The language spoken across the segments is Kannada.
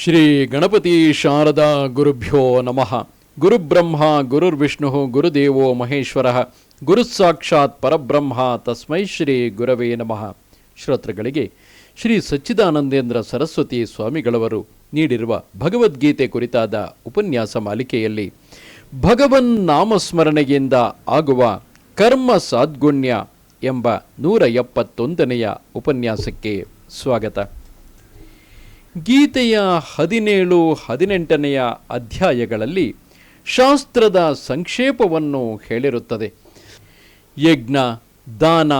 ಶ್ರೀ ಗಣಪತಿ ಶಾರದಾ ಗುರುಭ್ಯೋ ನಮಃ. ಗುರುಬ್ರಹ್ಮ, ಗುರುರ್ವಿಷ್ಣು, ಗುರುದೇವೋ ಮಹೇಶ್ವರ. ಗುರುಸಾಕ್ಷಾತ್ ಪರಬ್ರಹ್ಮ, ತಸ್ಮೈ ಶ್ರೀ ಗುರವೇ ನಮಃ. ಶ್ರೋತೃಗಳಿಗೆ, ಶ್ರೀ ಸಚ್ಚಿದಾನಂದೇಂದ್ರ ಸರಸ್ವತಿ ಸ್ವಾಮಿಗಳವರು ನೀಡಿರುವ ಭಗವದ್ಗೀತೆ ಕುರಿತಾದ ಉಪನ್ಯಾಸ ಮಾಲಿಕೆಯಲ್ಲಿ, ಭಗವನ್ ನಾಮಸ್ಮರಣೆಯಿಂದ ಆಗುವ ಕರ್ಮ ಸಾದ್ಗುಣ್ಯ ಎಂಬ ನೂರ ಎಪ್ಪತ್ತೊಂದನೆಯ ಉಪನ್ಯಾಸಕ್ಕೆ ಸ್ವಾಗತ. ಗೀತೆಯ ಹದಿನೇಳು, ಹದಿನೆಂಟನೆಯ ಅಧ್ಯಾಯಗಳಲ್ಲಿ ಶಾಸ್ತ್ರದ ಸಂಕ್ಷೇಪವನ್ನು ಹೇಳಿರುತ್ತದೆ. ಯಜ್ಞ, ದಾನ,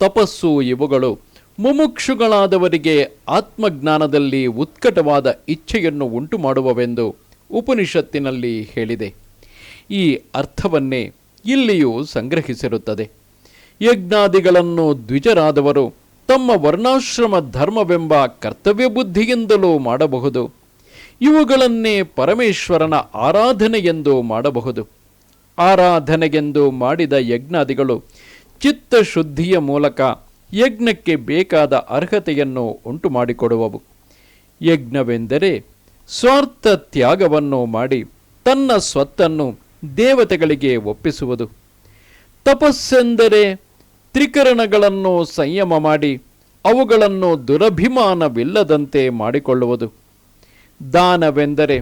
ತಪಸ್ಸು ಇವುಗಳು ಮುಮುಕ್ಷುಗಳಾದವರಿಗೆ ಆತ್ಮಜ್ಞಾನದಲ್ಲಿ ಉತ್ಕಟವಾದ ಇಚ್ಛೆಯನ್ನು ಉಂಟು ಮಾಡುವವೆಂದು ಉಪನಿಷತ್ತಿನಲ್ಲಿ ಹೇಳಿದೆ. ಈ ಅರ್ಥವನ್ನೇ ಇಲ್ಲಿಯೂ ಸಂಗ್ರಹಿಸಿರುತ್ತದೆ. ಯಜ್ಞಾದಿಗಳನ್ನು ದ್ವಿಜರಾದವರು ತಮ್ಮ ವರ್ಣಾಶ್ರಮ ಧರ್ಮವೆಂಬ ಕರ್ತವ್ಯ ಬುದ್ಧಿಯಿಂದಲೂ ಮಾಡಬಹುದು. ಇವುಗಳನ್ನೇ ಪರಮೇಶ್ವರನ ಆರಾಧನೆಯೆಂದು ಮಾಡಬಹುದು. ಆರಾಧನೆಗೆಂದು ಮಾಡಿದ ಯಜ್ಞಾದಿಗಳು ಚಿತ್ತಶುದ್ಧಿಯ ಮೂಲಕ ಯಜ್ಞಕ್ಕೆ ಬೇಕಾದ ಅರ್ಹತೆಯನ್ನು ಉಂಟು ಮಾಡಿಕೊಡುವವು ಯಜ್ಞವೆಂದರೆ ಸ್ವಾರ್ಥ ತ್ಯಾಗವನ್ನು ಮಾಡಿ ತನ್ನ ಸ್ವತ್ತನ್ನು ದೇವತೆಗಳಿಗೆ ಒಪ್ಪಿಸುವುದು. ತಪಸ್ಸೆಂದರೆ ತ್ರಿಕರಣಗಳನ್ನು ಸಂಯಮ ಮಾಡಿ ಅವುಗಳನ್ನು ದುರಭಿಮಾನವಿಲ್ಲದಂತೆ ಮಾಡಿಕೊಳ್ಳುವುದು. ದಾನವೆಂದರೆ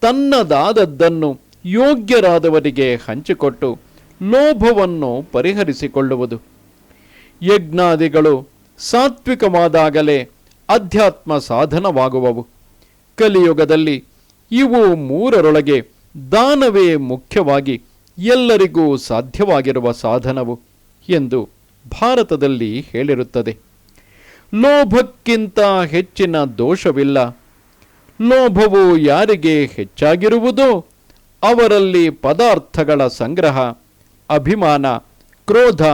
ತನ್ನದಾದದ್ದನ್ನು ಯೋಗ್ಯರಾದವರಿಗೆ ಹಂಚಿಕೊಟ್ಟು ಲೋಭವನ್ನು ಪರಿಹರಿಸಿಕೊಳ್ಳುವುದು. ಯಜ್ಞಾದಿಗಳು ಸಾತ್ವಿಕವಾದಾಗಲೇ ಅಧ್ಯಾತ್ಮ ಸಾಧನವಾಗುವವು. ಕಲಿಯುಗದಲ್ಲಿ ಇವು ಮೂರರೊಳಗೆ ದಾನವೇ ಮುಖ್ಯವಾಗಿ ಎಲ್ಲರಿಗೂ ಸಾಧ್ಯವಾಗಿರುವ ಸಾಧನವು ಎಂದು ಭಾರತದಲ್ಲಿ ಹೇಳಿರುತ್ತದೆ. ಲೋಭಕ್ಕಿಂತ ಹೆಚ್ಚಿನ ದೋಷವಿಲ್ಲ. ಲೋಭವು ಯಾರಿಗೆ ಹೆಚ್ಚಾಗಿರುವುದೋ ಅವರಲ್ಲಿ ಪದಾರ್ಥಗಳ ಸಂಗ್ರಹ, ಅಭಿಮಾನ, ಕ್ರೋಧ,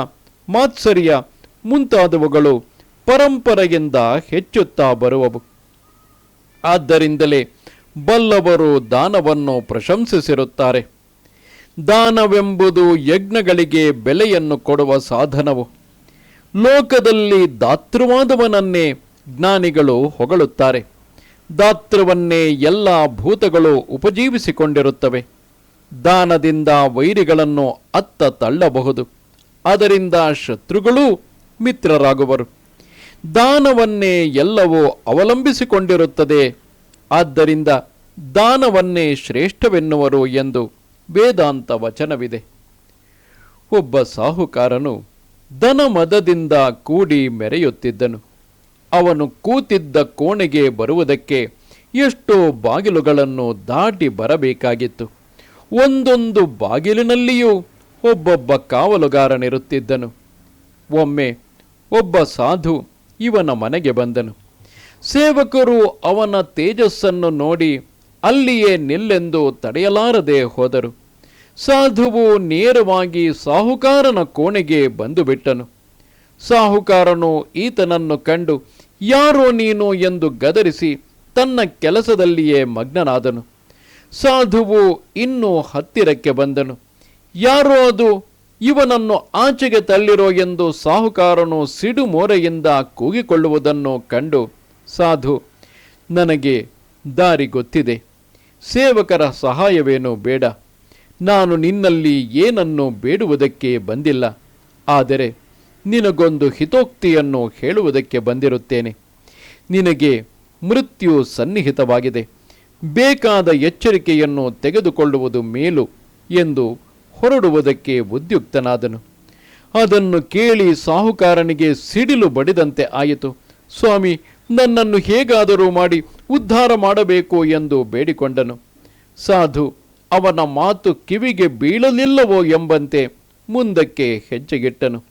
ಮಾತ್ಸರ್ಯ ಮುಂತಾದವುಗಳು ಪರಂಪರೆಯಿಂದ ಹೆಚ್ಚುತ್ತಾ ಬರುವವು. ಆದ್ದರಿಂದಲೇ ಬಲ್ಲವರು ದಾನವನ್ನು ಪ್ರಶಂಸಿಸಿರುತ್ತಾರೆ. ದಾನವೆಂಬುದು ಯಜ್ಞಗಳಿಗೆ ಬೆಲೆಯನ್ನು ಕೊಡುವ ಸಾಧನವು. ಲೋಕದಲ್ಲಿ ದಾತೃವಾದವನನ್ನೇ ಜ್ಞಾನಿಗಳು ಹೊಗಳುತ್ತಾರೆ. ದಾತೃವನ್ನೇ ಎಲ್ಲ ಭೂತಗಳು ಉಪಜೀವಿಸಿಕೊಂಡಿರುತ್ತವೆ. ದಾನದಿಂದ ವೈರಿಗಳನ್ನು ಅತ್ತ ತಳ್ಳಬಹುದು. ಅದರಿಂದ ಶತ್ರುಗಳೂ ಮಿತ್ರರಾಗುವರು. ದಾನವನ್ನೇ ಎಲ್ಲವೂ ಅವಲಂಬಿಸಿಕೊಂಡಿರುತ್ತದೆ. ಆದ್ದರಿಂದ ದಾನವನ್ನೇ ಶ್ರೇಷ್ಠವೆನ್ನುವರು ಎಂದು ವೇದಾಂತ ವಚನವಿದೆ. ಒಬ್ಬ ಸಾಹುಕಾರನು ದನಮದದಿಂದ ಕೂಡಿ ಮೆರೆಯುತ್ತಿದ್ದನು. ಅವನು ಕೂತಿದ್ದ ಕೋಣೆಗೆ ಬರುವುದಕ್ಕೆ ಎಷ್ಟೋ ಬಾಗಿಲುಗಳನ್ನು ದಾಟಿ ಬರಬೇಕಾಗಿತ್ತು. ಒಂದೊಂದು ಬಾಗಿಲಿನಲ್ಲಿಯೂ ಒಬ್ಬೊಬ್ಬ ಕಾವಲುಗಾರನಿರುತ್ತಿದ್ದನು. ಒಮ್ಮೆ ಒಬ್ಬ ಸಾಧು ಇವನ ಮನೆಗೆ ಬಂದನು. ಸೇವಕರು ಅವನ ತೇಜಸ್ಸನ್ನು ನೋಡಿ ಅಲ್ಲಿಯೇ ನಿಲ್ಲೆಂದು ತಡೆಯಲಾರದೆ ಹೋದರು. ಸಾಧುವು ನೇರವಾಗಿ ಸಾಹುಕಾರನ ಕೋಣೆಗೆ ಬಂದು ಬಿಟ್ಟನು ಸಾಹುಕಾರನು ಈತನನ್ನು ಕಂಡು, ಯಾರೋ ನೀನು ಎಂದು ಗದರಿಸಿ ತನ್ನ ಕೆಲಸದಲ್ಲಿಯೇ ಮಗ್ನನಾದನು. ಸಾಧುವು ಇನ್ನೂ ಹತ್ತಿರಕ್ಕೆ ಬಂದನು. ಯಾರೋ ಅದು ಇವನನ್ನು ಆಚೆಗೆ ತಳ್ಳಿರೋ ಎಂದು ಸಾಹುಕಾರನು ಸಿಡುಮೋರೆಯಿಂದ ಕೂಗಿಕೊಳ್ಳುವುದನ್ನು ಕಂಡು, ಸಾಧು, ನನಗೆ ದಾರಿ ಗೊತ್ತಿದೆ. ಸೇವಕರ ಸಹಾಯವೇನೂ ಬೇಡ. ನಾನು ನಿನ್ನಲ್ಲಿ ಏನನ್ನು ಬೇಡುವುದಕ್ಕೆ ಬಂದಿಲ್ಲ. ಆದರೆ ನಿನಗೊಂದು ಹಿತೋಕ್ತಿಯನ್ನು ಹೇಳುವುದಕ್ಕೆ ಬಂದಿರುತ್ತೇನೆ. ನಿನಗೆ ಮೃತ್ಯು ಸನ್ನಿಹಿತವಾಗಿದೆ. ಬೇಕಾದ ಎಚ್ಚರಿಕೆಯನ್ನು ತೆಗೆದುಕೊಳ್ಳುವುದು ಮೇಲು ಎಂದು ಹೊರಡುವುದಕ್ಕೆ ಉದ್ಯುಕ್ತನಾದನು. ಅದನ್ನು ಕೇಳಿ ಸಾಹುಕಾರನಿಗೆ ಸಿಡಿಲು ಬಡಿದಂತೆ ಆಯಿತು. ಸ್ವಾಮಿ, ನನ್ನನ್ನು ಹೇಗಾದರೂ ಮಾಡಿ ಉದ್ಧಾರ ಮಾಡಬೇಕು ಎಂದು ಬೇಡಿಕೊಂಡನು. ಸಾಧು ಅವನ ಮಾತು ಕಿವಿಗೆ ಬೀಳಲಿಲ್ಲವೋ ಎಂಬಂತೆ ಮುಂದಕ್ಕೆ ಹೆಜ್ಜೆಗಿಟ್ಟನು.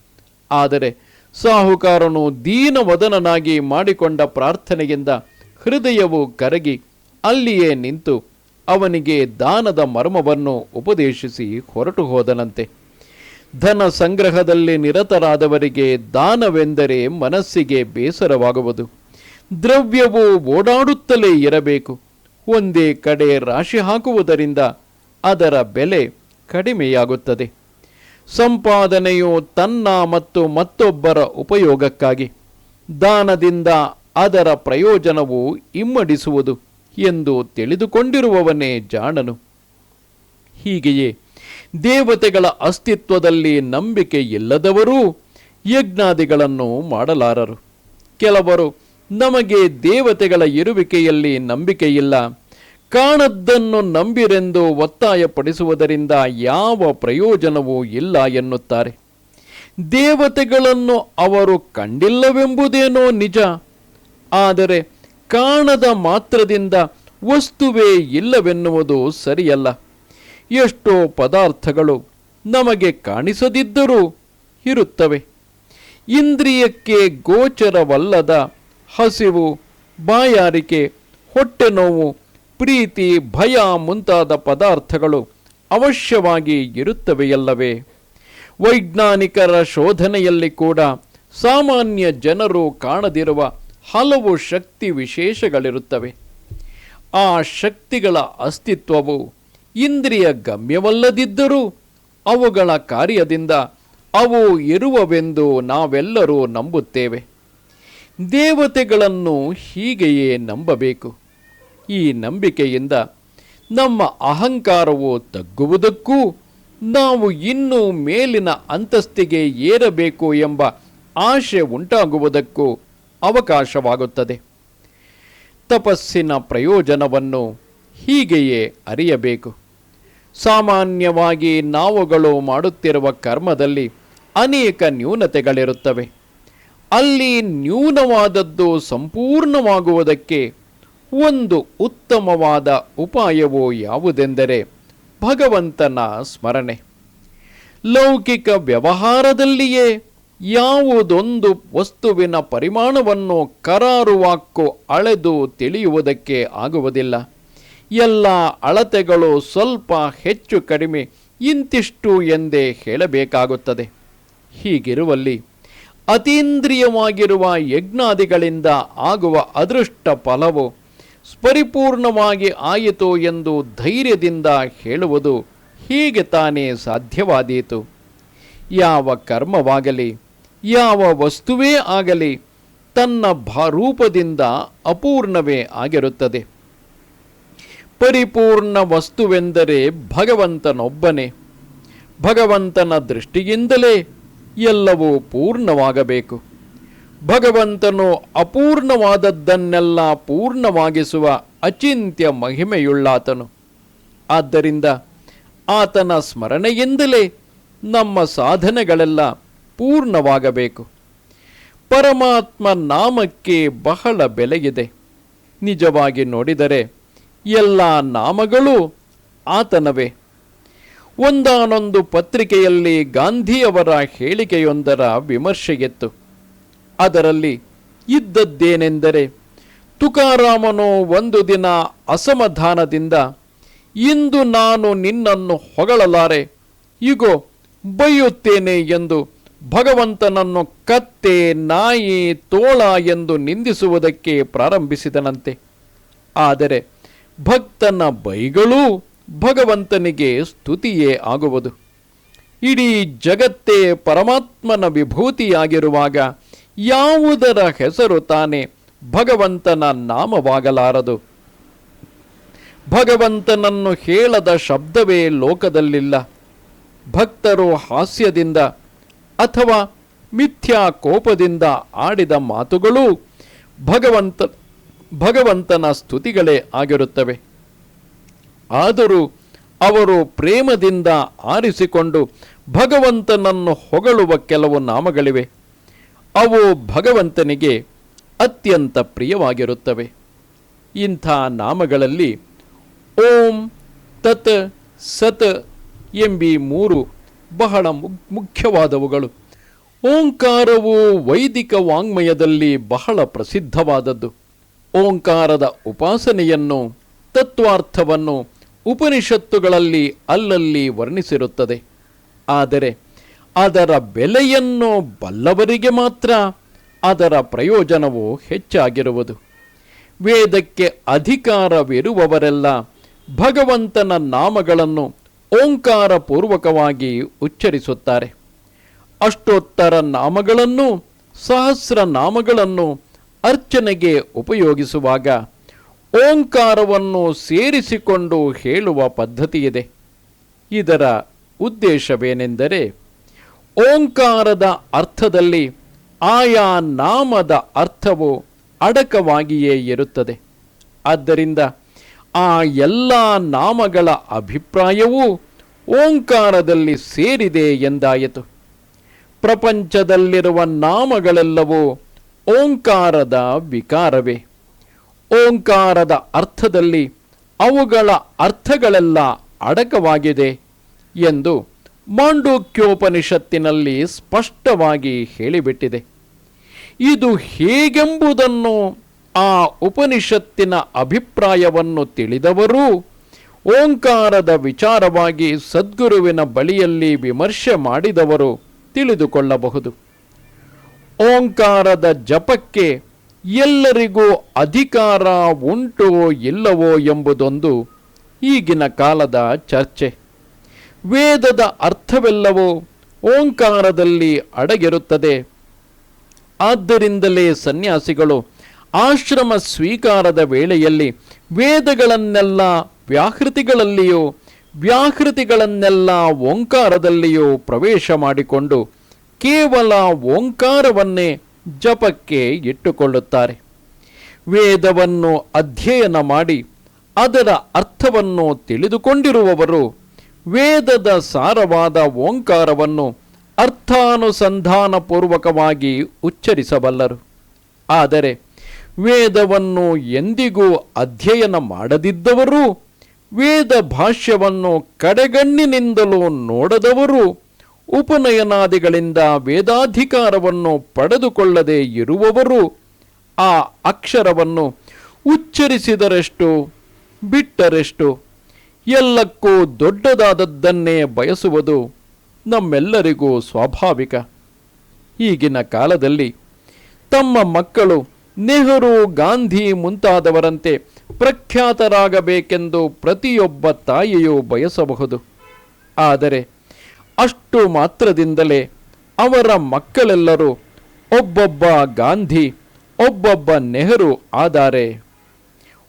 ಆದರೆ ಸಾಹುಕಾರನು ದೀನವದನನಾಗಿ ಮಾಡಿಕೊಂಡ ಪ್ರಾರ್ಥನೆಯಿಂದ ಹೃದಯವು ಕರಗಿ ಅಲ್ಲಿಯೇ ನಿಂತು ಅವನಿಗೆ ದಾನದ ಮರ್ಮವನ್ನು ಉಪದೇಶಿಸಿ ಹೊರಟು ಹೋದನಂತೆ. ಧನ ಸಂಗ್ರಹದಲ್ಲಿ ನಿರತರಾದವರಿಗೆ ದಾನವೆಂದರೆ ಮನಸ್ಸಿಗೆ ಬೇಸರವಾಗುವುದು. ದ್ರವ್ಯವು ಓಡಾಡುತ್ತಲೇ ಇರಬೇಕು. ಒಂದೇ ಕಡೆ ರಾಶಿ ಹಾಕುವುದರಿಂದ ಅದರ ಬೆಲೆ ಕಡಿಮೆಯಾಗುತ್ತದೆ. ಸಂಪಾದನೆಯು ತನ್ನ ಮತ್ತು ಮತ್ತೊಬ್ಬರ ಉಪಯೋಗಕ್ಕಾಗಿ, ದಾನದಿಂದ ಅದರ ಪ್ರಯೋಜನವು ಇಮ್ಮಡಿಸುವುದು ಎಂದು ತಿಳಿದುಕೊಂಡಿರುವವನೇ ಜಾಣನು. ಹೀಗೆಯೇ ದೇವತೆಗಳ ಅಸ್ತಿತ್ವದಲ್ಲಿ ನಂಬಿಕೆ ಇಲ್ಲದವರೂ ಯಜ್ಞಾದಿಗಳನ್ನು ಮಾಡಲಾರರು. ಕೆಲವರು ನಮಗೆ ದೇವತೆಗಳ ಇರುವಿಕೆಯಲ್ಲಿ ನಂಬಿಕೆಯಿಲ್ಲ ಕಾಣದ್ದನ್ನು ನಂಬಿರೆಂದು ಒತ್ತಾಯಪಡಿಸುವುದರಿಂದ ಯಾವ ಪ್ರಯೋಜನವೂ ಇಲ್ಲ ಎನ್ನುತ್ತಾರೆ. ದೇವತೆಗಳನ್ನು ಅವರು ಕಂಡಿಲ್ಲವೆಂಬುದೇನೋ ನಿಜ. ಆದರೆ ಕಾಣದ ಮಾತ್ರದಿಂದ ವಸ್ತುವೇ ಇಲ್ಲವೆನ್ನುವುದು ಸರಿಯಲ್ಲ. ಎಷ್ಟೋ ಪದಾರ್ಥಗಳು ನಮಗೆ ಕಾಣಿಸದಿದ್ದರೂ ಇರುತ್ತವೆ. ಇಂದ್ರಿಯಕ್ಕೆ ಗೋಚರವಲ್ಲದ ಹಸಿವು, ಬಾಯಾರಿಕೆ ಹೊಟ್ಟೆ ನೋವು ಪ್ರೀತಿ, ಭಯ ಮುಂತಾದ ಪದಾರ್ಥಗಳು ಅವಶ್ಯವಾಗಿ ಇರುತ್ತವೆಯಲ್ಲವೇ? ವೈಜ್ಞಾನಿಕರ ಶೋಧನೆಯಲ್ಲಿ ಕೂಡ ಸಾಮಾನ್ಯ ಜನರು ಕಾಣದಿರುವ ಹಲವು ಶಕ್ತಿ ವಿಶೇಷಗಳಿರುತ್ತವೆ. ಆ ಶಕ್ತಿಗಳ ಅಸ್ತಿತ್ವವು ಇಂದ್ರಿಯ ಗಮ್ಯವಲ್ಲದಿದ್ದರೂ ಅವುಗಳ ಕಾರ್ಯದಿಂದ ಅವು ಇರುವವೆಂದು ನಾವೆಲ್ಲರೂ ನಂಬುತ್ತೇವೆ. ದೇವತೆಗಳನ್ನು ಹೀಗೆಯೇ ನಂಬಬೇಕು. ಈ ನಂಬಿಕೆಯಿಂದ ನಮ್ಮ ಅಹಂಕಾರವು ತಗ್ಗುವುದಕ್ಕೂ ನಾವು ಇನ್ನೂ ಮೇಲಿನ ಅಂತಸ್ತಿಗೆ ಏರಬೇಕು ಎಂಬ ಆಶೆ ಉಂಟಾಗುವುದಕ್ಕೂ ಅವಕಾಶವಾಗುತ್ತದೆ. ತಪಸ್ಸಿನ ಪ್ರಯೋಜನವನ್ನು ಹೀಗೆಯೇ ಅರಿಯಬೇಕು. ಸಾಮಾನ್ಯವಾಗಿ ನಾವುಗಳು ಮಾಡುತ್ತಿರುವ ಕರ್ಮದಲ್ಲಿ ಅನೇಕ ನ್ಯೂನತೆಗಳಿರುತ್ತವೆ. ಅಲ್ಲಿ ನ್ಯೂನವಾದದ್ದು ಸಂಪೂರ್ಣವಾಗುವುದಕ್ಕೆ ಒಂದು ಉತ್ತಮವಾದ ಉಪಾಯವು ಯಾವುದೆಂದರೆ ಭಗವಂತನ ಸ್ಮರಣೆ. ಲೌಕಿಕ ವ್ಯವಹಾರದಲ್ಲಿಯೇ ಯಾವುದೊಂದು ವಸ್ತುವಿನ ಪರಿಮಾಣವನ್ನು ಕರಾರುವಾಕ್ಕು ಅಳೆದು ತಿಳಿಯುವುದಕ್ಕೆ ಆಗುವುದಿಲ್ಲ. ಎಲ್ಲ ಅಳತೆಗಳು ಸ್ವಲ್ಪ ಹೆಚ್ಚು ಕಡಿಮೆ ಇಂತಿಷ್ಟು ಎಂದೇ ಹೇಳಬೇಕಾಗುತ್ತದೆ. ಹೀಗಿರುವಲ್ಲಿ ಅತೀಂದ್ರಿಯವಾಗಿರುವ ಯಜ್ಞಾದಿಗಳಿಂದ ಆಗುವ ಅದೃಷ್ಟ ಫಲವು ಪರಿಪೂರ್ಣವಾಗಿ ಆಯಿತು ಎಂದು ಧೈರ್ಯದಿಂದ ಹೇಳುವುದು ಹೀಗೆ ತಾನೇ ಸಾಧ್ಯವಾದೀತು. ಯಾವ ಕರ್ಮವಾಗಲಿ, ಯಾವ ವಸ್ತುವೇ ಆಗಲಿ, ತನ್ನ ಭಾರೂಪದಿಂದ ಅಪೂರ್ಣವೇ ಆಗಿರುತ್ತದೆ. ಪರಿಪೂರ್ಣ ವಸ್ತುವೆಂದರೆ ಭಗವಂತನೊಬ್ಬನೇ. ಭಗವಂತನ ದೃಷ್ಟಿಯಿಂದಲೇ ಎಲ್ಲವೂ ಪೂರ್ಣವಾಗಬೇಕು. ಭಗವಂತನು ಅಪೂರ್ಣವಾದದ್ದನ್ನೆಲ್ಲ ಪೂರ್ಣವಾಗಿಸುವ ಅಚಿಂತ್ಯ ಮಹಿಮೆಯುಳ್ಳಾತನು. ಆದ್ದರಿಂದ ಆತನ ಸ್ಮರಣೆಯಿಂದಲೇ ನಮ್ಮ ಸಾಧನೆಗಳೆಲ್ಲ ಪೂರ್ಣವಾಗಬೇಕು. ಪರಮಾತ್ಮ ನಾಮಕ್ಕೆ ಬಹಳ ಬೆಲೆಯಿದೆ. ನಿಜವಾಗಿ ನೋಡಿದರೆ ಎಲ್ಲ ನಾಮಗಳೂ ಆತನವೇ. ಒಂದಾನೊಂದು ಪತ್ರಿಕೆಯಲ್ಲಿ ಗಾಂಧಿಯವರ ಹೇಳಿಕೆಯೊಂದರ ವಿಮರ್ಶೆಯಿತ್ತು. ಅದರಲ್ಲಿ ಇದ್ದದ್ದೇನೆಂದರೆ ತುಕಾರಾಮನು ಒಂದು ದಿನ ಅಸಮಾಧಾನದಿಂದ, ಇಂದು ನಾನು ನಿನ್ನನ್ನು ಹೊಗಳಲಾರೆ, ಇಗೋ ಬೈಯುತ್ತೇನೆ ಎಂದು ಭಗವಂತನನ್ನು ಕತ್ತೆ, ನಾಯಿ, ತೋಳ ಎಂದು ನಿಂದಿಸುವುದಕ್ಕೆ ಪ್ರಾರಂಭಿಸಿದನಂತೆ. ಆದರೆ ಭಕ್ತನ ಬೈಗಳೂ ಭಗವಂತನಿಗೆ ಸ್ತುತಿಯೇ ಆಗುವುದು. ಇಡೀ ಜಗತ್ತೇ ಪರಮಾತ್ಮನ ವಿಭೂತಿಯಾಗಿರುವಾಗ ಯಾವುದರ ಹೆಸರು ತಾನೆ ಭಗವಂತನ ನಾಮವಾಗಲಾರದು? ಭಗವಂತನನ್ನು ಹೇಳದ ಶಬ್ದವೇ ಲೋಕದಲ್ಲಿಲ್ಲ. ಭಕ್ತರು ಹಾಸ್ಯದಿಂದ ಅಥವಾ ಮಿಥ್ಯಾ ಕೋಪದಿಂದ ಆಡಿದ ಮಾತುಗಳೂ ಭಗವಂತ, ಭಗವಂತನ ಸ್ತುತಿಗಳೇ ಆಗಿರುತ್ತವೆ. ಆದರೂ ಅವರು ಪ್ರೇಮದಿಂದ ಆರಿಸಿಕೊಂಡು ಭಗವಂತನನ್ನು ಹೊಗಳುವ ಕೆಲವು ನಾಮಗಳಿವೆ. ಅವು ಭಗವಂತನಿಗೆ ಅತ್ಯಂತ ಪ್ರಿಯವಾಗಿರುತ್ತವೆ. ಇಂಥ ನಾಮಗಳಲ್ಲಿ ಓಂ ತತ್ ಸತ್ ಎಂಬಿ ಮೂರು ಬಹಳ ಮುಖ್ಯವಾದವುಗಳು. ಓಂಕಾರವು ವೈದಿಕ ವಾಂಗ್ಮಯದಲ್ಲಿ ಬಹಳ ಪ್ರಸಿದ್ಧವಾದದ್ದು. ಓಂಕಾರದ ಉಪಾಸನೆಯನ್ನು, ತತ್ವಾರ್ಥವನ್ನು ಉಪನಿಷತ್ತುಗಳಲ್ಲಿ ಅಲ್ಲಲ್ಲಿ ವರ್ಣಿಸಿರುತ್ತದೆ. ಆದರೆ ಅದರ ಬೆಲೆಯನ್ನು ಬಲ್ಲವರಿಗೆ ಮಾತ್ರ ಅದರ ಪ್ರಯೋಜನವು ಹೆಚ್ಚಾಗಿರುವುದು. ವೇದಕ್ಕೆ ಅಧಿಕಾರವಿರುವವರೆಲ್ಲ ಭಗವಂತನ ನಾಮಗಳನ್ನು ಓಂಕಾರ ಪೂರ್ವಕವಾಗಿ ಉಚ್ಚರಿಸುತ್ತಾರೆ. ಅಷ್ಟೋತ್ತರ ನಾಮಗಳನ್ನು ಸಹಸ್ರ ನಾಮಗಳನ್ನು ಅರ್ಚನೆಗೆ ಉಪಯೋಗಿಸುವಾಗ ಓಂಕಾರವನ್ನು ಸೇರಿಸಿಕೊಂಡು ಹೇಳುವ ಪದ್ಧತಿಯಿದೆ. ಇದರ ಉದ್ದೇಶವೇನೆಂದರೆ ಓಂಕಾರದ ಅರ್ಥದಲ್ಲಿ ಆಯಾ ನಾಮದ ಅರ್ಥವು ಅಡಕವಾಗಿಯೇ ಇರುತ್ತದೆ. ಆದ್ದರಿಂದ ಆ ಎಲ್ಲ ನಾಮಗಳ ಅಭಿಪ್ರಾಯವೂ ಓಂಕಾರದಲ್ಲಿ ಸೇರಿದೆ ಎಂದಾಯಿತು. ಪ್ರಪಂಚದಲ್ಲಿರುವ ನಾಮಗಳೆಲ್ಲವೂ ಓಂಕಾರದ ವಿಕಾರವೇ. ಓಂಕಾರದ ಅರ್ಥದಲ್ಲಿ ಅವುಗಳ ಅರ್ಥಗಳೆಲ್ಲ ಅಡಕವಾಗಿದೆ ಎಂದು ಮಾಂಡೂಕ್ಯೋಪನಿಷತ್ತಿನಲ್ಲಿ ಸ್ಪಷ್ಟವಾಗಿ ಹೇಳಿಬಿಟ್ಟಿದೆ. ಇದು ಹೇಗೆಂಬುದನ್ನು ಆ ಉಪನಿಷತ್ತಿನ ಅಭಿಪ್ರಾಯವನ್ನು ತಿಳಿದವರು ಓಂಕಾರದ ವಿಚಾರವಾಗಿ ಸದ್ಗುರುವಿನ ಬಳಿಯಲ್ಲಿ ವಿಮರ್ಶೆ ಮಾಡಿದವರು ತಿಳಿದುಕೊಳ್ಳಬಹುದು. ಓಂಕಾರದ ಜಪಕ್ಕೆ ಎಲ್ಲರಿಗೂ ಅಧಿಕಾರ ಉಂಟೋ ಇಲ್ಲವೋ ಎಂಬುದೊಂದು ಈಗಿನ ಕಾಲದ ಚರ್ಚೆ. ವೇದದ ಅರ್ಥವೆಲ್ಲವೂ ಓಂಕಾರದಲ್ಲಿ ಅಡಗಿರುತ್ತದೆ. ಆದ್ದರಿಂದಲೇ ಸನ್ಯಾಸಿಗಳು ಆಶ್ರಮ ಸ್ವೀಕಾರದ ವೇಳೆಯಲ್ಲಿ ವೇದಗಳನ್ನೆಲ್ಲ ವ್ಯಾಹೃತಿಗಳಲ್ಲಿಯೂ ವ್ಯಾಹೃತಿಗಳನ್ನೆಲ್ಲ ಓಂಕಾರದಲ್ಲಿಯೂ ಪ್ರವೇಶ ಮಾಡಿಕೊಂಡು ಕೇವಲ ಓಂಕಾರವನ್ನೇ ಜಪಕ್ಕೆ ಇಟ್ಟುಕೊಳ್ಳುತ್ತಾರೆ. ವೇದವನ್ನು ಅಧ್ಯಯನ ಮಾಡಿ ಅದರ ಅರ್ಥವನ್ನು ತಿಳಿದುಕೊಂಡಿರುವವರು ವೇದದ ಸಾರವಾದ ಓಂಕಾರವನ್ನು ಅರ್ಥಾನುಸಂಧಾನಪೂರ್ವಕವಾಗಿ ಉಚ್ಚರಿಸಬಲ್ಲರು. ಆದರೆ ವೇದವನ್ನು ಎಂದಿಗೂ ಅಧ್ಯಯನ ಮಾಡದಿದ್ದವರು, ವೇದ ಭಾಷ್ಯವನ್ನು ಕಡೆಗಣ್ಣಿನಿಂದಲೂ ನೋಡದವರು, ಉಪನಯನಾದಿಗಳಿಂದ ವೇದಾಧಿಕಾರವನ್ನು ಪಡೆದುಕೊಳ್ಳದೆ ಇರುವವರು, ಆ ಅಕ್ಷರವನ್ನು ಉಚ್ಚರಿಸಿದರೆಷ್ಟು, ಬಿಟ್ಟರೆಷ್ಟು ಎಲ್ಲಕ್ಕೂ ದೊಡ್ಡದಾದದ್ದನ್ನೇ ಬಯಸುವುದು ನಮ್ಮೆಲ್ಲರಿಗೂ ಸ್ವಾಭಾವಿಕ. ಈಗಿನ ಕಾಲದಲ್ಲಿ ತಮ್ಮ ಮಕ್ಕಳು ನೆಹರು, ಗಾಂಧಿ ಮುಂತಾದವರಂತೆ ಪ್ರಖ್ಯಾತರಾಗಬೇಕೆಂದು ಪ್ರತಿಯೊಬ್ಬ ತಾಯಿಯೂ ಬಯಸಬಹುದು. ಆದರೆ ಅಷ್ಟು ಮಾತ್ರದಿಂದಲೇ ಅವರ ಮಕ್ಕಳೆಲ್ಲರೂ ಒಬ್ಬೊಬ್ಬ ಗಾಂಧಿ, ಒಬ್ಬೊಬ್ಬ ನೆಹರು ಆದರೆ.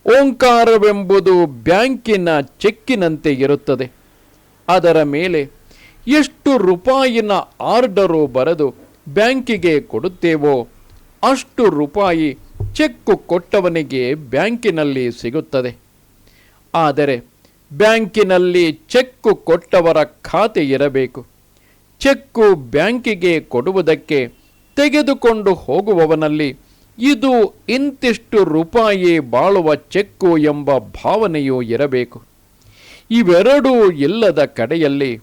ಓಂಕಾರವೆಂಬುದು ಬ್ಯಾಂಕಿನ ಚೆಕ್ಕಿನಂತೆ ಇರುತ್ತದೆ. ಅದರ ಮೇಲೆ ಎಷ್ಟು ರೂಪಾಯಿನ ಆರ್ಡರು ಬರೆದು ಬ್ಯಾಂಕಿಗೆ ಕೊಡುತ್ತೇವೋ ಅಷ್ಟು ರೂಪಾಯಿ ಚೆಕ್ಕು ಕೊಟ್ಟವನಿಗೆ ಬ್ಯಾಂಕಿನಲ್ಲಿ ಸಿಗುತ್ತದೆ. ಆದರೆ ಬ್ಯಾಂಕಿನಲ್ಲಿ ಚೆಕ್ಕು ಕೊಟ್ಟವರ ಖಾತೆ ಇರಬೇಕು. ಚೆಕ್ಕು ಬ್ಯಾಂಕಿಗೆ ಕೊಡುವುದಕ್ಕೆ ತೆಗೆದುಕೊಂಡು ಹೋಗುವವನಲ್ಲಿ ಇದು ಇಂತಿಷ್ಟು ರೂಪಾಯಿ ಬಾಳುವ ಚೆಕ್ಕು ಎಂಬ ಭಾವನೆಯೂ ಇರಬೇಕು. ಇವೆರಡೂ ಇಲ್ಲದ ಕಡೆಯಲ್ಲಿ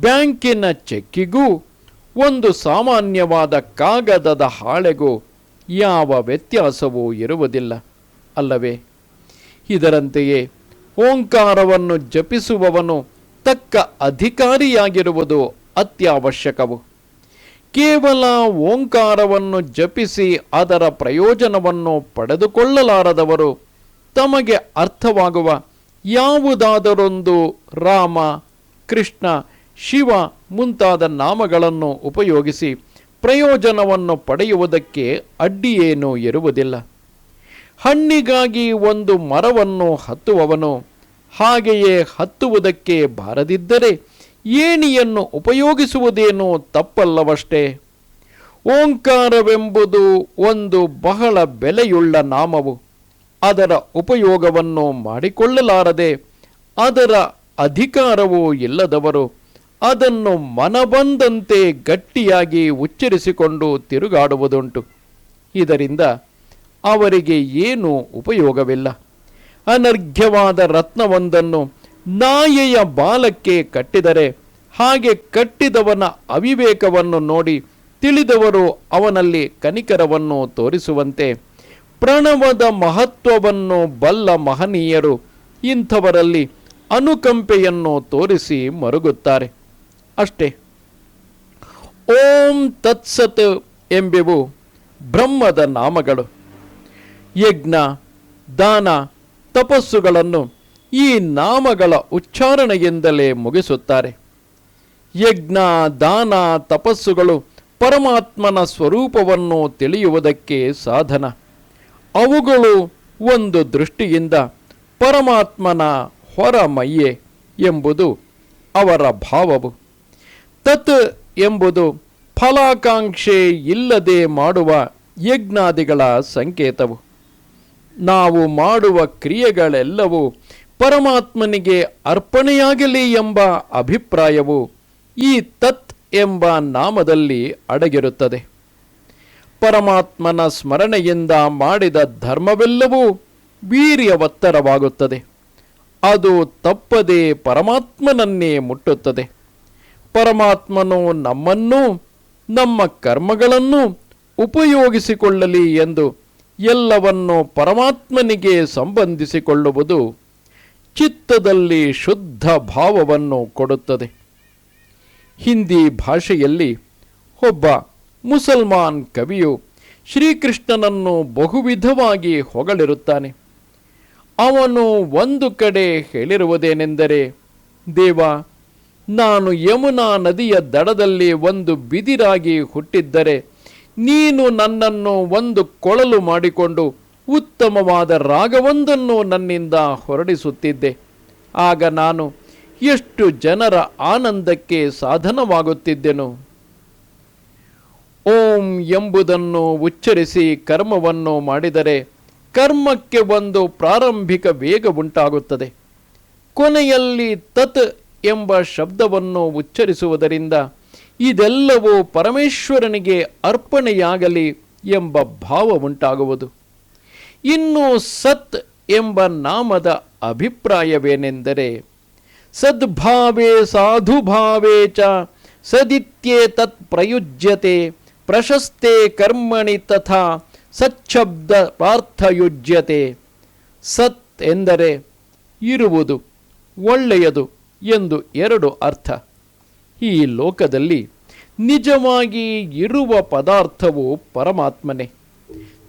ಬ್ಯಾಂಕಿನ ಚೆಕ್ಕಿಗೂ, ಒಂದು ಸಾಮಾನ್ಯವಾದ ಕಾಗದದ ಹಾಳೆಗೂ ಯಾವ ವ್ಯತ್ಯಾಸವೂ ಇರುವುದಿಲ್ಲ, ಅಲ್ಲವೇ? ಇದರಂತೆಯೇ ಓಂಕಾರವನ್ನು ಜಪಿಸುವವನು ತಕ್ಕ ಅಧಿಕಾರಿಯಾಗಿರುವುದು ಅತ್ಯವಶ್ಯಕವು. ಕೇವಲ ಓಂಕಾರವನ್ನು ಜಪಿಸಿ ಅದರ ಪ್ರಯೋಜನವನ್ನು ಪಡೆದುಕೊಳ್ಳಲಾರದವರು ತಮಗೆ ಅರ್ಥವಾಗುವ ಯಾವುದಾದರೊಂದು ರಾಮ, ಕೃಷ್ಣ, ಶಿವ ಮುಂತಾದ ನಾಮಗಳನ್ನು ಉಪಯೋಗಿಸಿ ಪ್ರಯೋಜನವನ್ನು ಪಡೆಯುವುದಕ್ಕೆ ಅಡ್ಡಿಯೇನೂ ಇರುವುದಿಲ್ಲ. ಹಣ್ಣಿಗಾಗಿ ಒಂದು ಮರವನ್ನು ಹತ್ತುವವನು ಹಾಗೆಯೇ ಹತ್ತುವುದಕ್ಕೆ ಬಾರದಿದ್ದರೆ ಏಣಿಯನ್ನು ಉಪಯೋಗಿಸುವುದೇನೋ ತಪ್ಪಲ್ಲವಷ್ಟೇ? ಓಂಕಾರವೆಂಬುದು ಒಂದು ಬಹಳ ಬೆಲೆಯುಳ್ಳ ನಾಮವು. ಅದರ ಉಪಯೋಗವನ್ನು ಮಾಡಿಕೊಳ್ಳಲಾರದೆ ಅದರ ಅಧಿಕಾರವೂ ಇಲ್ಲದವರು ಅದನ್ನು ಮನಬಂದಂತೆ ಗಟ್ಟಿಯಾಗಿ ಉಚ್ಚರಿಸಿಕೊಂಡು ತಿರುಗಾಡುವುದುಂಟು. ಇದರಿಂದ ಅವರಿಗೆ ಏನೂ ಉಪಯೋಗವಿಲ್ಲ. ಅನರ್ಘ್ಯವಾದ ರತ್ನವೊಂದನ್ನು ನಾಯೆಯ ಬಾಲಕ್ಕೆ ಕಟ್ಟಿದರೆ ಹಾಗೆ ಕಟ್ಟಿದವನ ಅವಿವೇಕವನ್ನು ನೋಡಿ ತಿಳಿದವರು ಅವನಲ್ಲಿ ಕನಿಕರವನ್ನು ತೋರಿಸುವಂತೆ ಪ್ರಣವದ ಮಹತ್ವವನ್ನು ಬಲ್ಲ ಮಹನೀಯರು ಇಂಥವರಲ್ಲಿ ಅನುಕಂಪೆಯನ್ನು ತೋರಿಸಿ ಮರುಗುತ್ತಾರೆ. ಅಷ್ಟೇ. ಓಂ ತತ್ಸತ್ ಎಂಬೆವು ಬ್ರಹ್ಮದ ನಾಮಗಳು. ಯಜ್ಞ, ದಾನ, ತಪಸ್ಸುಗಳನ್ನು ಈ ನಾಮಗಳ ಉಚ್ಚಾರಣೆಯಿಂದಲೇ ಮುಗಿಸುತ್ತಾರೆ. ಯಜ್ಞ, ದಾನ, ತಪಸ್ಸುಗಳು ಪರಮಾತ್ಮನ ಸ್ವರೂಪವನ್ನು ತಿಳಿಯುವುದಕ್ಕೆ ಸಾಧನ. ಅವುಗಳು ಒಂದು ದೃಷ್ಟಿಯಿಂದ ಪರಮಾತ್ಮನ ಹೊರಮಯ್ಯೆ ಎಂಬುದು ಅವರ ಭಾವವು. ತತ್ ಎಂಬುದು ಫಲಾಕಾಂಕ್ಷೆ ಇಲ್ಲದೆ ಮಾಡುವ ಯಜ್ಞಾದಿಗಳ ಸಂಕೇತವು. ನಾವು ಮಾಡುವ ಕ್ರಿಯೆಗಳೆಲ್ಲವೂ ಪರಮಾತ್ಮನಿಗೆ ಅರ್ಪಣೆಯಾಗಲಿ ಎಂಬ ಅಭಿಪ್ರಾಯವು ಈ ತತ್ ಎಂಬ ನಾಮದಲ್ಲಿ ಅಡಗಿರುತ್ತದೆ. ಪರಮಾತ್ಮನ ಸ್ಮರಣೆಯಿಂದ ಮಾಡಿದ ಧರ್ಮವೆಲ್ಲವೂ ವೀರ್ಯವತ್ತರವಾಗುತ್ತದೆ. ಅದು ತಪ್ಪದೆ ಪರಮಾತ್ಮನನ್ನೇ ಮುಟ್ಟುತ್ತದೆ. ಪರಮಾತ್ಮನು ನಮ್ಮನ್ನೂ, ನಮ್ಮ ಕರ್ಮಗಳನ್ನು ಉಪಯೋಗಿಸಿಕೊಳ್ಳಲಿ ಎಂದು ಎಲ್ಲವನ್ನು ಪರಮಾತ್ಮನಿಗೆ ಸಂಬಂಧಿಸಿಕೊಳ್ಳುವುದು ಚಿತ್ತದಲ್ಲಿ ಶುದ್ಧ ಭಾವವನ್ನು ಕೊಡುತ್ತದೆ. ಹಿಂದಿ ಭಾಷೆಯಲ್ಲಿ ಒಬ್ಬ ಮುಸಲ್ಮಾನ್ ಕವಿಯು ಶ್ರೀಕೃಷ್ಣನನ್ನು ಬಹುವಿಧವಾಗಿ ಹೊಗಳಿರುತ್ತಾನೆ. ಅವನು ಒಂದು ಕಡೆ ಹೇಳಿರುವುದೇನೆಂದರೆ, ದೇವ, ನಾನು ಯಮುನಾ ನದಿಯ ದಡದಲ್ಲಿ ಒಂದು ಬಿದಿರಾಗಿ ಹುಟ್ಟಿದ್ದರೆ, ನೀನು ನನ್ನನ್ನು ಒಂದು ಕೊಳಲು ಮಾಡಿಕೊಂಡು ಉತ್ತಮವಾದ ರಾಗವೊಂದನ್ನು ನನ್ನಿಂದ ಹೊರಡಿಸುತ್ತಿದ್ದೆ. ಆಗ ನಾನು ಎಷ್ಟು ಜನರ ಆನಂದಕ್ಕೆ ಸಾಧನವಾಗುತ್ತಿದ್ದೆನು. ಓಂ ಎಂಬುದನ್ನು ಉಚ್ಚರಿಸಿ ಕರ್ಮವನ್ನು ಮಾಡಿದರೆ ಕರ್ಮಕ್ಕೆ ಒಂದು ಪ್ರಾರಂಭಿಕ ವೇಗ ಉಂಟಾಗುತ್ತದೆ. ಕೊನೆಯಲ್ಲಿ ತತ್ ಎಂಬ ಶಬ್ದವನ್ನು ಉಚ್ಚರಿಸುವುದರಿಂದ ಇದೆಲ್ಲವೂ ಪರಮೇಶ್ವರನಿಗೆ ಅರ್ಪಣೆಯಾಗಲಿ ಎಂಬ ಭಾವ ಉಂಟಾಗುವುದು. ಇನ್ನು ಸತ್ ಎಂಬ ನಾಮದ ಅಭಿಪ್ರಾಯವೇನೆಂದರೆ, ಸದ್ಭಾವೇ ಸಾಧುಭಾವೇ ಚ, ಸದಿತ್ಯೇ ತತ್ ಪ್ರಯುಜ್ಯತೆ, ಪ್ರಶಸ್ತೆ ಕರ್ಮಣಿ ತಥಾ, ಸಚ್ಛಬ್ದ ಪಾರ್ಥಯುಜ್ಯತೆ. ಸತ್ ಎಂದರೆ ಇರುವುದು, ಒಳ್ಳೆಯದು ಎಂದು ಎರಡು ಅರ್ಥ. ಈ ಲೋಕದಲ್ಲಿ ನಿಜವಾಗಿ ಇರುವ ಪದಾರ್ಥವು ಪರಮಾತ್ಮನೇ.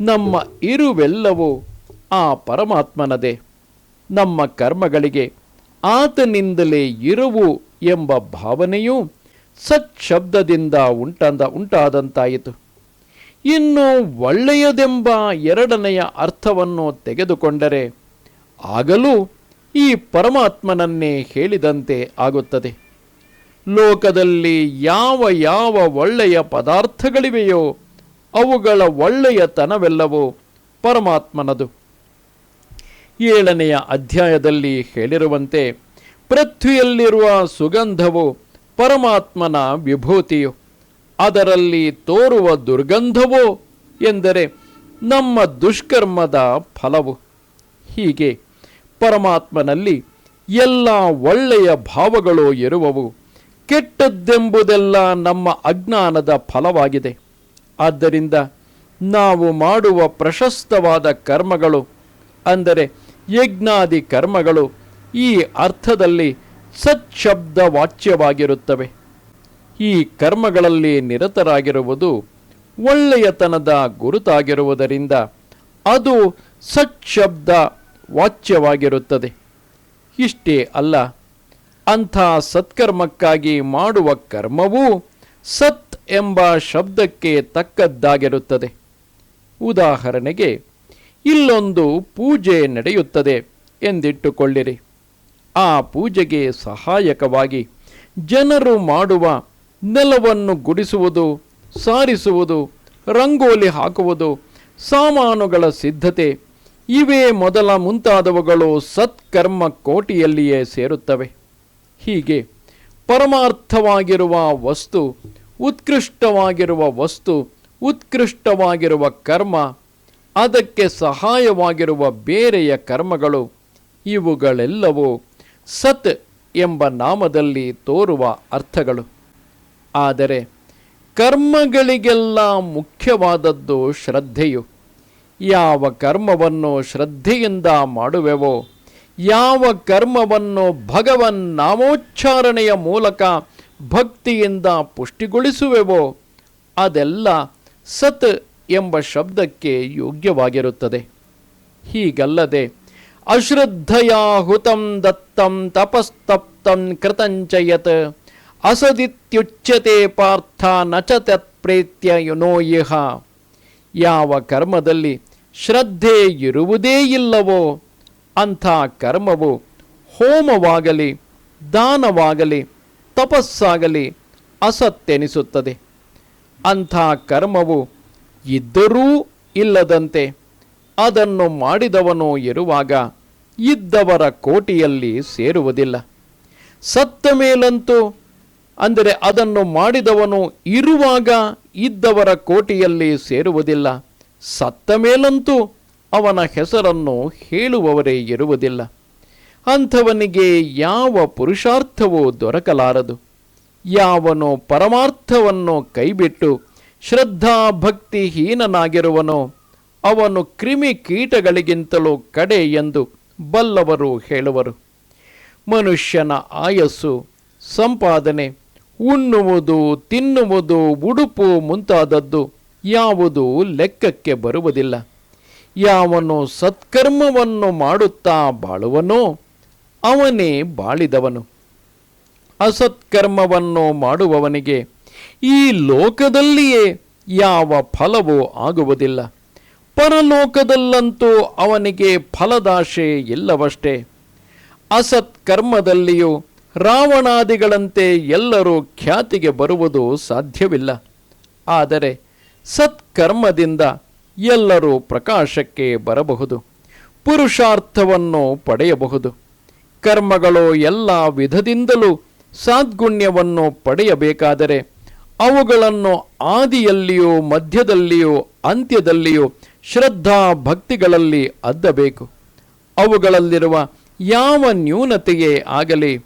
ನಮ್ಮ ಇರುವೆಲ್ಲವೂ ಆ ಪರಮಾತ್ಮನದೇ. ನಮ್ಮ ಕರ್ಮಗಳಿಗೆ ಆತನಿಂದಲೇ ಇರುವು ಎಂಬ ಭಾವನೆಯೂ ಸತ್ ಶಬ್ದದಿಂದ ಉಂಟಾದ ಉಂಟಾದಂತಾಯಿತು. ಇನ್ನು ಒಳ್ಳೆಯದೆಂಬ ಎರಡನೆಯ ಅರ್ಥವನ್ನು ತೆಗೆದುಕೊಂಡರೆ ಆಗಲೂ ಈ ಪರಮಾತ್ಮನನ್ನೇ ಹೇಳಿದಂತೆ ಆಗುತ್ತದೆ. ಲೋಕದಲ್ಲಿ ಯಾವ ಯಾವ ಒಳ್ಳೆಯ ಪದಾರ್ಥಗಳಿವೆಯೋ ಅವುಗಳ ಒಳ್ಳೆಯತನವೆಲ್ಲವೂ ಪರಮಾತ್ಮನದು. ಏಳನೆಯ ಅಧ್ಯಾಯದಲ್ಲಿ ಹೇಳಿರುವಂತೆ, ಪೃಥ್ವಿಯಲ್ಲಿರುವ ಸುಗಂಧವು ಪರಮಾತ್ಮನ ವಿಭೂತಿಯು, ಅದರಲ್ಲಿ ತೋರುವ ದುರ್ಗಂಧವೋ ಎಂದರೆ ನಮ್ಮ ದುಷ್ಕರ್ಮದ ಫಲವು. ಹೀಗೆ ಪರಮಾತ್ಮನಲ್ಲಿ ಎಲ್ಲ ಒಳ್ಳೆಯ ಭಾವಗಳು ಇರುವವು, ಕೆಟ್ಟದ್ದೆಂಬುದೆಲ್ಲ ನಮ್ಮ ಅಜ್ಞಾನದ ಫಲವಾಗಿದೆ. ಆದ್ದರಿಂದ ನಾವು ಮಾಡುವ ಪ್ರಶಸ್ತವಾದ ಕರ್ಮಗಳು, ಅಂದರೆ ಯಜ್ಞಾದಿ ಕರ್ಮಗಳು, ಈ ಅರ್ಥದಲ್ಲಿ ಸತ್ಶಬ್ದ ವಾಚ್ಯವಾಗಿರುತ್ತವೆ ಈ ಕರ್ಮಗಳಲ್ಲಿ ನಿರತರಾಗಿರುವುದು ಒಳ್ಳೆಯತನದ ಗುರುತಾಗಿರುವುದರಿಂದ ಅದು ಸತ್ಶಬ್ದ ವಾಚ್ಯವಾಗಿರುತ್ತದೆ ಇಷ್ಟೇ ಅಲ್ಲ, ಅಂಥ ಸತ್ಕರ್ಮಕ್ಕಾಗಿ ಮಾಡುವ ಕರ್ಮವೂ ಸತ್ ಎಂಬ ಶಬ್ದಕ್ಕೆ ತಕ್ಕದ್ದಾಗಿರುತ್ತದೆ. ಉದಾಹರಣೆಗೆ, ಇಲ್ಲೊಂದು ಪೂಜೆ ನಡೆಯುತ್ತದೆ ಎಂದಿಟ್ಟುಕೊಳ್ಳಿರಿ. ಆ ಪೂಜೆಗೆ ಸಹಾಯಕವಾಗಿ ಜನರು ಮಾಡುವ ನೆಲವನ್ನು ಗುಡಿಸುವುದು, ಸಾರಿಸುವುದು, ರಂಗೋಲಿ ಹಾಕುವುದು, ಸಾಮಾನುಗಳ ಸಿದ್ಧತೆ, ಇವೇ ಮೊದಲ ಮುಂತಾದವುಗಳು ಸತ್ಕರ್ಮ ಕೋಟಿಯಲ್ಲಿಯೇ ಸೇರುತ್ತವೆ. ಹೀಗೆ ಪರಮಾರ್ಥವಾಗಿರುವ ವಸ್ತು, ಉತ್ಕೃಷ್ಟವಾಗಿರುವ ವಸ್ತು, ಉತ್ಕೃಷ್ಟವಾಗಿರುವ ಕರ್ಮ, ಅದಕ್ಕೆ ಸಹಾಯವಾಗಿರುವ ಬೇರೆಯ ಕರ್ಮಗಳು, ಇವುಗಳೆಲ್ಲವೂ ಸತ್ ಎಂಬ ನಾಮದಲ್ಲಿ ತೋರುವ ಅರ್ಥಗಳು. ಆದರೆ ಕರ್ಮಗಳಿಗೆಲ್ಲ ಮುಖ್ಯವಾದದ್ದು ಶ್ರದ್ಧೆಯು. ಯಾವ ಕರ್ಮವನ್ನು ಶ್ರದ್ಧೆಯಿಂದ ಮಾಡುವೆವೋ ಯಾವ ಕರ್ಮವನ್ನು ಭಗವನ್ ನಾಮೋಚ್ಚಾರಣೆಯ ಮೂಲಕ ಭಕ್ತಿಯಿಂದ ಪುಷ್ಟಿಗೊಳಿಸುವೆವೋ ಅದೆಲ್ಲ ಸತ್ ಎಂಬ ಶಬ್ದಕ್ಕೆ ಯೋಗ್ಯವಾಗಿರುತ್ತದೆ. ಹೀಗಲ್ಲದೆ ಅಶ್ರದ್ಧೆಯ ಹುತಂ ದತ್ತಂ ತಪಸ್ತಪ್ತಂ ಕೃತಂಚಯತ್ ಅಸದಿತ್ಯುಚ್ಯತೆ ಪಾರ್ಥ ನಚ ತತ್ಪ್ರೀತ್ಯ ನೋ ಯಾವ ಕರ್ಮದಲ್ಲಿ ಶ್ರದ್ಧೆ ಇರುವುದೇ ಇಲ್ಲವೋ ಅಂಥ ಕರ್ಮವು ಹೋಮವಾಗಲಿ, ದಾನವಾಗಲಿ, ತಪಸ್ಸಾಗಲಿ ಅಸತ್ತೆನಿಸುತ್ತದೆ ಅಂಥ ಕರ್ಮವು ಇದ್ದರೂ ಇಲ್ಲದಂತೆ ಅದನ್ನು ಮಾಡಿದವನು ಇರುವಾಗ ಇದ್ದವರ ಕೋಟಿಯಲ್ಲಿ ಸೇರುವುದಿಲ್ಲ. ಸತ್ತ ಮೇಲಂತೂ, ಅಂದರೆ ಅದನ್ನು ಮಾಡಿದವನು ಇರುವಾಗ ಇದ್ದವರ ಕೋಟಿಯಲ್ಲಿ ಸೇರುವುದಿಲ್ಲ. ಸತ್ತ ಮೇಲಂತೂ ಅವನ ಹೆಸರನ್ನು ಹೇಳುವವರೇ ಇರುವುದಿಲ್ಲ. ಅಂಥವನಿಗೆ ಯಾವ ಪುರುಷಾರ್ಥವೂ ದೊರಕಲಾರದು. ಯಾವನು ಪರಮಾರ್ಥವನ್ನು ಕೈಬಿಟ್ಟು ಶ್ರದ್ಧಾ ಭಕ್ತಿಹೀನನಾಗಿರುವನೋ, ಅವನು ಕ್ರಿಮಿ ಕೀಟಗಳಿಗಿಂತಲೂ ಕಡೆ ಎಂದು ಬಲ್ಲವರು ಹೇಳುವರು. ಮನುಷ್ಯನ ಆಯಸ್ಸು, ಸಂಪಾದನೆ, ಉಣ್ಣುವುದು, ತಿನ್ನುವುದು, ಉಡುಪು ಮುಂತಾದದ್ದು ಯಾವುದು ಲೆಕ್ಕಕ್ಕೆ ಬರುವುದಿಲ್ಲ. ಯಾವನು ಸತ್ಕರ್ಮವನ್ನು ಮಾಡುತ್ತಾ ಬಾಳುವನೋ ಅವನೇ ಬಾಳಿದವನು. ಅಸತ್ಕರ್ಮವನ್ನು ಮಾಡುವವನಿಗೆ ಈ ಲೋಕದಲ್ಲಿಯೇ ಯಾವ ಫಲವೂ ಆಗುವುದಿಲ್ಲ. ಪರಲೋಕದಲ್ಲಂತೂ ಅವನಿಗೆ ಫಲದಾಶೆ ಇಲ್ಲವಷ್ಟೇ ಅಸತ್ಕರ್ಮದಲ್ಲಿಯೂ ರಾವಣಾದಿಗಳಂತೆ ಎಲ್ಲರೂ ಖ್ಯಾತಿಗೆ ಬರುವುದು ಸಾಧ್ಯವಿಲ್ಲ. ಆದರೆ ಸತ್ಕರ್ಮದಿಂದ ಎಲ್ಲರೂ ಪ್ರಕಾಶಕ್ಕೆ ಬರಬಹುದು. ಪುರುಷಾರ್ಥವನ್ನು ಪಡೆಯಬಹುದು. ಕರ್ಮಗಳು ಎಲ್ಲ ವಿಧದಿಂದಲೂ ಸಾದ್ಗುಣ್ಯವನ್ನು ಪಡೆಯಬೇಕಾದರೆ ಅವುಗಳನ್ನು ಆದಿಯಲ್ಲಿಯೂ ಮಧ್ಯದಲ್ಲಿಯೂ ಅಂತ್ಯದಲ್ಲಿಯೂ ಶ್ರದ್ಧಾ ಭಕ್ತಿಗಳಲ್ಲಿ ಅದ್ದಬೇಕು. ಅವುಗಳಲ್ಲಿರುವ ಯಾವ ನ್ಯೂನತೆಯೇ ಆಗಲಿ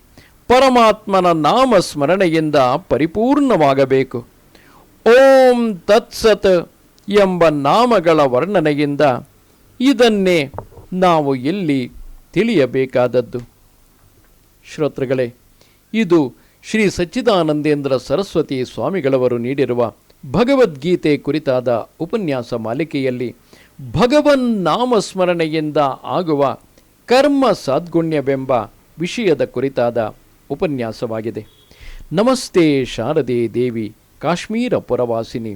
ಪರಮಾತ್ಮನ ನಾಮ ಸ್ಮರಣೆಯಿಂದ ಪರಿಪೂರ್ಣವಾಗಬೇಕು. ಓಂ ತತ್ಸತ್ ಎಂಬ ನಾಮಗಳ ವರ್ಣನೆಯಿಂದ ಇದನ್ನೇ ನಾವು ಇಲ್ಲಿ ತಿಳಿಯಬೇಕಾದದ್ದು. ಶ್ರೋತೃಗಳೇ, ಇದು ಶ್ರೀ ಸಚ್ಚಿದಾನಂದೇಂದ್ರ ಸರಸ್ವತಿ ಸ್ವಾಮಿಗಳವರು ನೀಡಿರುವ ಭಗವದ್ಗೀತೆ ಕುರಿತಾದ ಉಪನ್ಯಾಸ ಮಾಲಿಕೆಯಲ್ಲಿ ಭಗವನ್ ನಾಮಸ್ಮರಣೆಯಿಂದ ಆಗುವ ಕರ್ಮ ಸದ್ಗುಣ್ಯವೆಂಬ ವಿಷಯದ ಕುರಿತಾದ ಉಪನ್ಯಾಸವಾಗಿದೆ. ನಮಸ್ತೆ ಶಾರದೆ ದೇವಿ, ಕಾಶ್ಮೀರ ಪುರವಾಸಿನಿ.